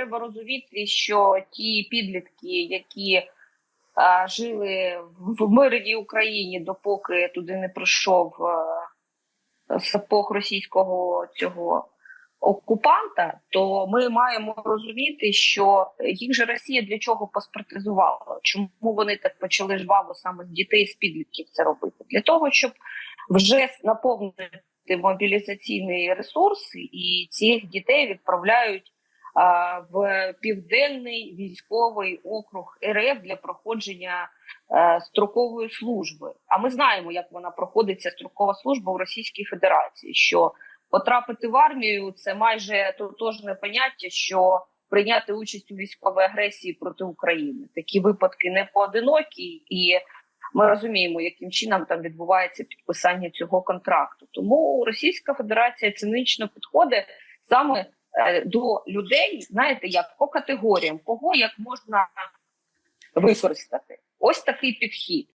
треба розуміти, що ті підлітки, які а, жили в мирній Україні, допоки туди не прийшов е, сапог російського цього окупанта, то ми маємо розуміти, що їх же Росія для чого паспортизувала? Чому вони так почали жваво саме з дітей з підлітків це робити? Для того, щоб вже наповнити мобілізаційний ресурс, і цих дітей відправляють а, в південний військовий округ РФ для проходження е, строкової служби. А ми знаємо, як вона проходиться строкова служба в Російській Федерації. Що потрапити в армію це майже тотожне поняття, що прийняти участь у військовій агресії проти України. Такі випадки не поодинокі, і ми розуміємо, яким чином там відбувається підписання цього контракту. Тому Російська Федерація цинично підходить саме до людей, знаєте, як по категоріям, кого як можна використати. Ось такий підхід.